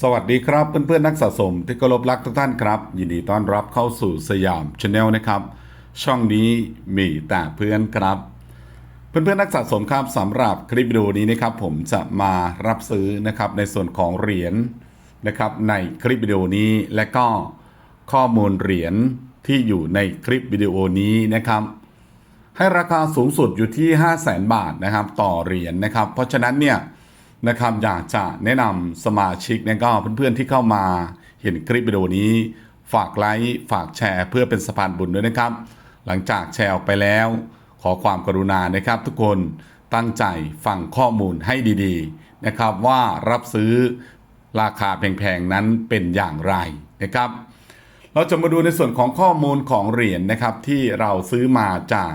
สวัสดีครับเพื่อนๆนักสะสมที่เคารพรักทุกท่านครับ ยินดีต้อนรับเข้าสู่สยามชาแนลนะครับ ช่องนี้มีแต่เพื่อนครับ เพื่อนๆนักสะสมครับสำหรับคลิปวิดีโอนี้นะครับ ผมจะมารับซื้อนะครับในส่วนของเหรียญนะครับ ในคลิปวิดีโอนี้และก็ข้อมูลเหรียญที่อยู่ในคลิปวิดีโอนี้นะครับ ให้ราคาสูงสุดอยู่ที่ 5 0 0แสนบาทนะครับ ต่อเหรียญนะครับ เพราะฉะนั้นเนี่ย นะครับอยากจะแนะนำสมาชิกนะก็เพื่อนๆที่เข้ามาเห็นคลิปวิดีโอนี้ ฝากไลค์ฝากแชร์เพื่อเป็นสะพานบุญด้วยนะครับ หลังจากแชร์ออกไปแล้ว ขอความกรุณานะครับ ทุกคนตั้งใจฟังข้อมูลให้ดีๆนะครับ ว่ารับซื้อราคาแพงๆนั้นเป็นอย่างไรนะครับ เราจะมาดูในส่วนของข้อมูลของเหรียญนะครับ ที่เราซื้อมาจาก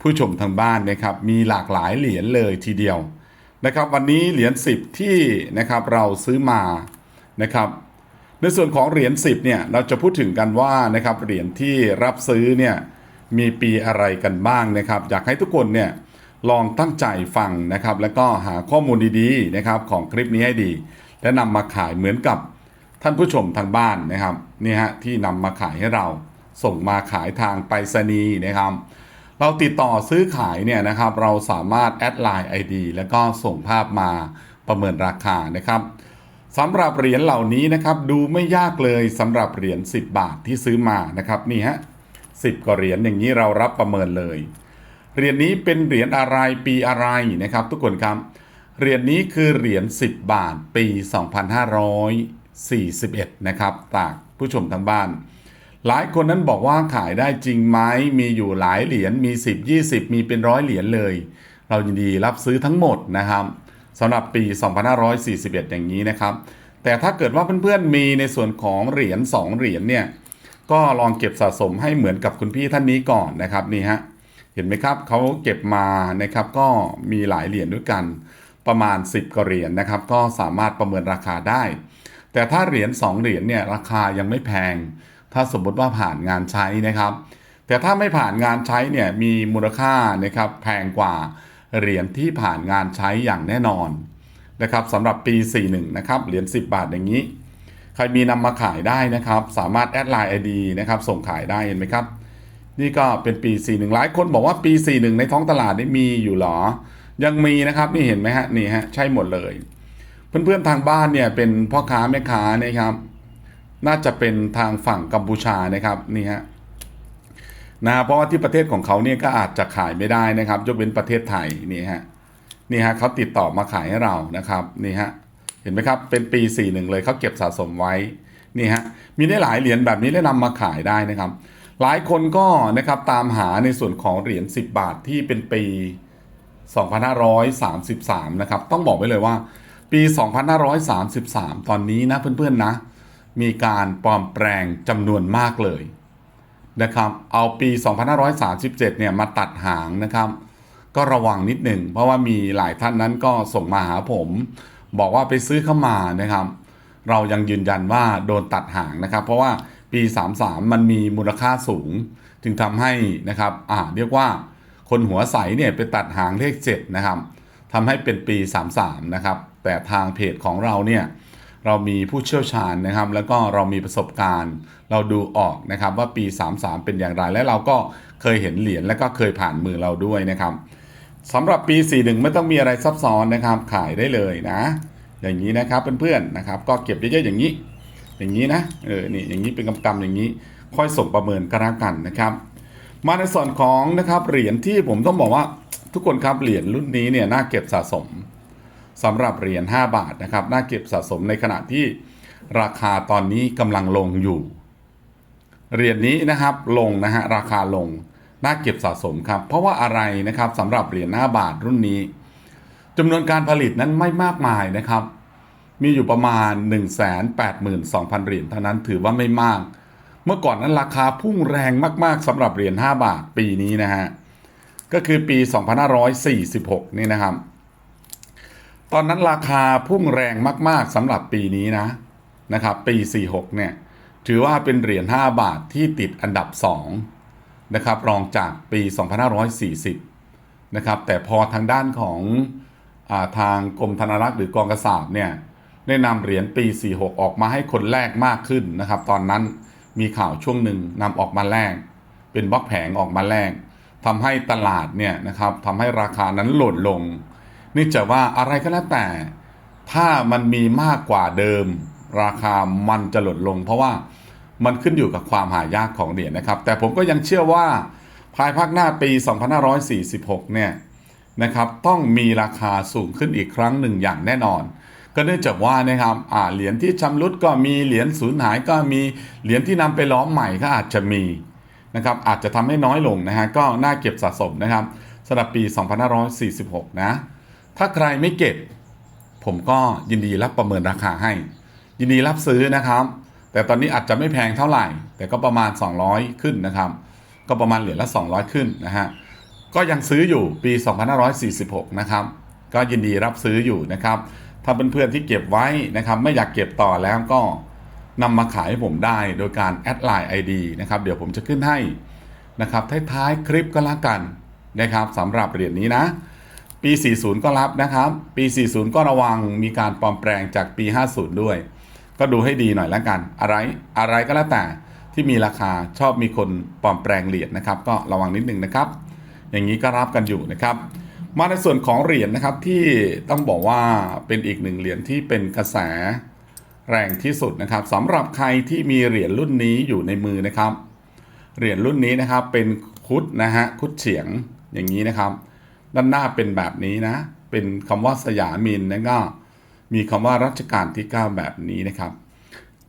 ผู้ชมทางบ้านนะครับ มีหลากหลายเหรียญเลยทีเดียว นะครับวันนี้เหรียญ10 ที่นะครับเราซื้อมานะครับในส่วนของเหรียญ10เนี่ยเราจะพูดถึงกันว่านะครับเหรียญที่รับซื้อเนี่ยมีปีอะไรกันบ้างนะครับ อยากให้ทุกคนเนี่ยลองตั้งใจฟังนะครับ แล้วก็หาข้อมูลดีๆนะครับของคลิปนี้ให้ดี และนำมาขายเหมือนกับท่านผู้ชมทางบ้านนะครับนี่ฮะที่นำมาขายให้เราส่งมาขายทางไปรษณีย์นะครับ เราติดต่อซื้อขายเนี่ยนะครับ เราสามารถแอดไลน์ ID แล้วก็ส่งภาพมาประเมินราคานะครับสำหรับเหรียญเหล่านี้นะครับ ดูไม่ยากเลยสำหรับเหรียญ10 บาทที่ซื้อมานะครับนี่ฮะ10กว่าเหรียญอย่างนี้เรารับประเมินเลยเหรียญนี้เป็นเหรียญอะไรปีอะไรนะครับ ทุกคนครับเหรียญนี้คือเหรียญ10 บาทปี 2541 นะครับตากผู้ชมทางบ้าน หลายคนนั้นบอกว่าขายได้จริงไหมมีอยู่หลายเหรียญมี 10 20 มีเป็นร้อยเหรียญเลย เรายินดีรับซื้อทั้งหมดนะครับสำหรับปี 2541 อย่างนี้นะครับ แต่ถ้าเกิดว่าเพื่อนๆมีในส่วนของเหรียญ2เหรียญเนี่ยก็ลองเก็บสะสมให้เหมือนกับคุณพี่ท่านนี้ก่อนนะครับนี่ฮะเห็นไหมครับเขาเก็บมานะครับก็มีหลายเหรียญด้วยกันประมาณ 10กว่าเหรียญนะครับ ก็สามารถประเมินราคาได้ แต่ถ้าเหรียญ2เหรียญเนี่ยราคายังไม่แพง ถ้าสมมติว่าผ่านงานใช้นะครับ แต่ถ้าไม่ผ่านงานใช้เนี่ยมีมูลค่านะครับแพงกว่าเหรียญที่ผ่านงานใช้อย่างแน่นอนนะครับสำหรับปี 41 นะครับเหรียญ10 บาทอย่างนี้ ใครมีนำมาขายได้นะครับ สามารถแอดไลน์ไอดีนะครับส่งขายได้เห็นไหมครับ นี่ก็เป็นปี 41 หลายคนบอกว่าปี 41 ในท้องตลาดนี่มีอยู่หรอ ยังมีนะครับนี่เห็นไหมฮะนี่ฮะใช่หมดเลย เพื่อนๆทางบ้านเนี่ยเป็นพ่อค้าแม่ค้านะครับ น่าจะเป็นทางฝั่งกัมพูชานะครับนี่ฮะนะเพราะว่าที่ประเทศของเขาเนี่ยก็อาจจะขายไม่ได้นะครับยกเว้นประเทศไทยนี่ฮะนี่ฮะเขาติดต่อมาขายให้เรานะครับนี่ฮะเห็นไหมครับเป็นปี 41 เลยเขาเก็บสะสมไว้นี่ฮะมีได้หลายเหรียญแบบนี้ได้นำมาขายได้นะครับ หลายคนก็นะครับตามหาในส่วนของเหรียญ10 บาทที่เป็นปี 2533 นะครับ ต้องบอกไว้เลยว่าปี 2533 ตอนนี้นะเพื่อนๆนะ มีการปลอมแปลงจำนวนมากเลยนะครับ เอาปี 2537 เนี่ยมาตัดหางนะครับ ก็ระวังนิดหนึ่ง เพราะว่ามีหลายท่านนั้นก็ส่งมาหาผม บอกว่าไปซื้อเข้ามานะครับ เรายังยืนยันว่าโดนตัดหางนะครับ เพราะว่าปี 33 มันมีมูลค่าสูง จึงทำให้นะครับอ่าเรียกว่าคนหัวใสเนี่ยไปตัดหางเลข 7 นะครับทำให้เป็นปี 33 นะครับ แต่ทางเพจของเราเนี่ย เรามีผู้เชี่ยวชาญนะครับ แล้วก็เรามีประสบการณ์ เราดูออกนะครับว่าปี 33 เป็นอย่างไร และเราก็เคยเห็นเหรียญและก็เคยผ่านมือเราด้วยนะครับสำหรับปี 41 ไม่ต้องมีอะไรซับซ้อนนะครับ ขายได้เลยนะ อย่างนี้นะครับเพื่อนๆนะครับ ก็เก็บเยอะๆอย่างนี้ อย่างนี้นะเออนี่อย่างนี้เป็นกำๆอย่างนี้ ค่อยส่งประเมินกันละกันนะครับ มาในส่วนของนะครับเหรียญที่ผมต้องบอกว่าทุกคนครับเหรียญรุ่นนี้เนี่ยน่าเก็บสะสม สำหรับเหรียญ5บาทนะครับน่าเก็บสะสมในขณะที่ราคาตอนนี้กำลังลงอยู่เหรียญนี้นะครับลงนะฮะราคาลงน่าเก็บสะสมครับ เพราะว่าอะไรนะครับสำหรับเหรียญ5บาทรุ่นนี้จำนวนการผลิตนั้นไม่มากมายนะครับ มีอยู่ประมาณ 182,000เหรียญเท่านั้นถือว่าไม่มาก เมื่อก่อนนั้นราคาพุ่งแรงมาก ๆสำหรับเหรียญ5บาทปีนี้นะฮะก็คือปี 2546 นี่นะครับ ตอนนั้นราคาพุ่งแรงมาก ๆสำหรับปีนี้นะนะครับ ปี 46 เนี่ย ถือว่าเป็นเหรียญ 5 บาทที่ติดอันดับ 2 นะครับ รองจากปี 2540 นะครับ แต่พอทางด้านของอาทางกรมธนารักษ์หรือกองกระสาบเนี่ยได้นำเหรียญปี 46 ออกมาให้คนแลกมากขึ้นนะครับ ตอนนั้นมีข่าวช่วงหนึ่งนำออกมาแลกเป็นบล็อกแผงออกมาแลกทำให้ตลาดเนี่ยนะครับทำให้ราคานั้นหล่นลง เนื่องจากว่าอะไรก็แล้วแต่ ถ้ามันมีมากกว่าเดิม ราคามันจะล่นลง เพราะว่ามันขึ้นอยู่กับความหายากของเหรียญนะครับ แต่ผมก็ยังเชื่อว่าภายภาคหน้าปี 2546 เนี่ยนะครับต้องมีราคาสูงขึ้นอีกครั้งหนึ่งอย่างแน่นอน ก็เนื่องจากว่านะครับเหรียญที่ชำรุดก็มีเหรียญสูญหายก็มีเหรียญที่นำไปล้อมใหม่ก็อาจจะมีนะครับอาจจะทำให้น้อยลงนะฮะก็น่าเก็บสะสมนะครับสำหรับปี 2546 นะ ถ้าใครไม่เก็บ ผมก็ยินดีรับประเมินราคาให้ ยินดีรับซื้อนะครับ แต่ตอนนี้อาจจะไม่แพงเท่าไหร่ แต่ก็ประมาณ 200 ขึ้นนะครับ ก็ประมาณเหรียญละ 200 ขึ้นนะฮะก็ยังซื้ออยู่ปี 2546 นะครับ ก็ยินดีรับซื้ออยู่นะครับ ถ้าเพื่อนๆที่เก็บไว้นะครับ ไม่อยากเก็บต่อแล้วก็นำมาขายให้ผมได้โดยการแอดไลน์ ID นะครับ เดี๋ยวผมจะขึ้นให้นะครับท้ายๆคลิปก็แล้วกันนะครับสำหรับเหรียญนี้นะ ปี 40 ก็รับนะครับ ปี 40 ก็ระวังมีการปลอมแปลงจากปี 50 ด้วย ก็ดูให้ดีหน่อยแล้วกัน อะไรอะไรก็แล้วแต่ที่มีราคาชอบมีคนปลอมแปลงเหรียญนะครับ ก็ระวังนิดนึงนะครับ อย่างนี้ก็รับกันอยู่นะครับ มาในส่วนของเหรียญนะครับที่ต้องบอกว่าเป็นอีกหนึ่งเหรียญที่เป็นกระแสแรงที่สุดนะครับสำหรับใครที่มีเหรียญรุ่นนี้อยู่ในมือนะครับเหรียญรุ่นนี้นะครับเป็นคุดนะฮะคุดเฉียงอย่างนี้นะครับ ด้านหน้าเป็นแบบนี้นะ เป็นคำว่าสยามินแล้วก็มีคำว่ารัชกาลที่ 9 แบบนี้นะครับ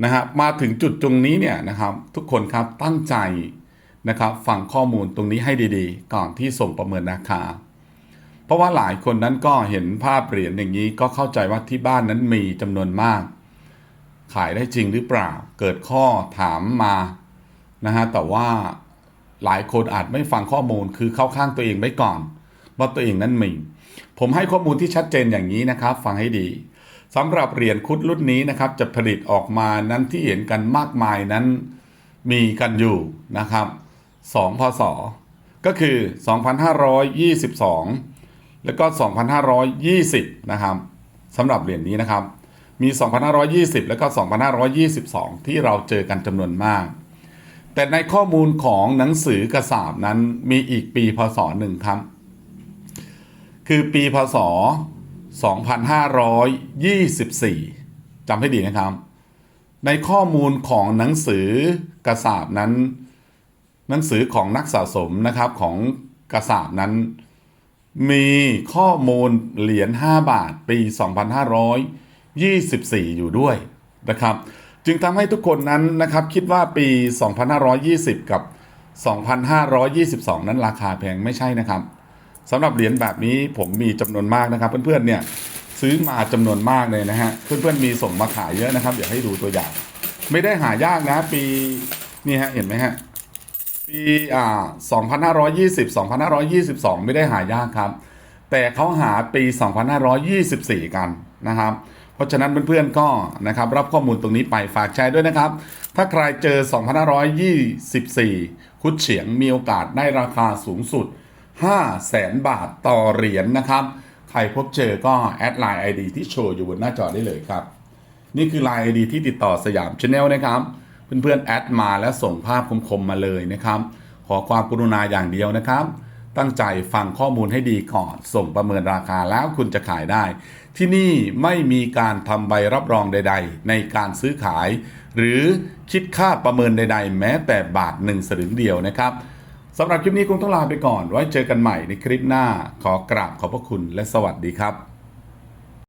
นะฮะมาถึงจุดตรงนี้เนี่ยนะครับทุกคนครับตั้งใจนะครับฟังข้อมูลตรงนี้ให้ดีๆ ก่อนที่ส่งประเมินราคา เพราะว่าหลายคนนั้นก็เห็นภาพเหรียญอย่างนี้ก็เข้าใจว่าที่บ้านนั้นมีจำนวนมาก ขายได้จริงหรือเปล่า เกิดข้อถามมานะฮะแต่ว่าหลายคนอาจไม่ฟังข้อมูลคือเข้าข้างตัวเองไว้ก่อน ว่าตัวเองนั้นมี ผมให้ข้อมูลที่ชัดเจนอย่างนี้นะครับ ฟังให้ดีสำหรับเหรียญคุดรุ่นนี้นะครับ จะผลิตออกมานั้นที่เห็นกันมากมายนั้นมีกันอยู่นะครับ2พศก็คือ 2522 แล้วก็ 2520 นะครับสำหรับเหรียญนี้นะครับ มี 2520 แล้วก็ 2522 ที่เราเจอกันจำนวนมาก แต่ในข้อมูลของหนังสือกระสาบนั้นมีอีกปีพศหนึ่งครับ คือปีพศ 2524จำให้ดีนะครับ ในข้อมูลของหนังสือกระสาบนั้น หนังสือของนักสะสมนะครับของกระสาบนั้น มีข้อมูลเหรียญ5บาทปี 2524 อยู่ด้วยนะครับ จึงทำให้ทุกคนนั้นนะครับคิดว่าปี 2520 กับ 2522 นั้นราคาแพงไม่ใช่นะครับ สำหรับเหรียญแบบนี้ผมมีจำนวนมากนะครับ เพื่อนๆเนี่ยซื้อมาจำนวนมากเลยนะฮะเพื่อนๆมีส่งมาขายเยอะนะครับเดี๋ยวให้ดูตัวอย่าง ไม่ได้หายากนะ ปีนี่ฮะเห็นไหมฮะปีอ่า2520 2522 ไม่ได้หายากครับ แต่เขาหาปี 2524 กันนะครับเพราะฉะนั้นเพื่อนๆก็นะครับรับข้อมูลตรงนี้ไปฝากแชร์ด้วยนะครับ ถ้าใครเจอ 2524 คุดเฉียงมีโอกาสได้ราคาสูงสุด 5 แสนบาทต่อเหรียญนะครับ ใครพบเจอก็แอดไลน์ ID ที่โชว์อยู่บนหน้าจอได้เลยครับ นี่คือ Line ID ที่ติดต่อสยามชาแนลนะครับ เพื่อนๆแอดมาแล้วส่งภาพคมๆมาเลยนะครับ ขอความกรุณาอย่างเดียวนะครับ ตั้งใจฟังข้อมูลให้ดีก่อน ส่งประเมินราคาแล้วคุณจะขายได้ ที่นี่ไม่มีการทำใบรับรองใด ๆ ในการซื้อขาย หรือคิดค่าประเมินใด ๆ แม้แต่บาทหนึ่งสลึงเดียวนะครับ สำหรับคลิปนี้คงต้องลาไปก่อน ไว้เจอกันใหม่ในคลิปหน้า ขอกราบขอบพระคุณและสวัสดีครับ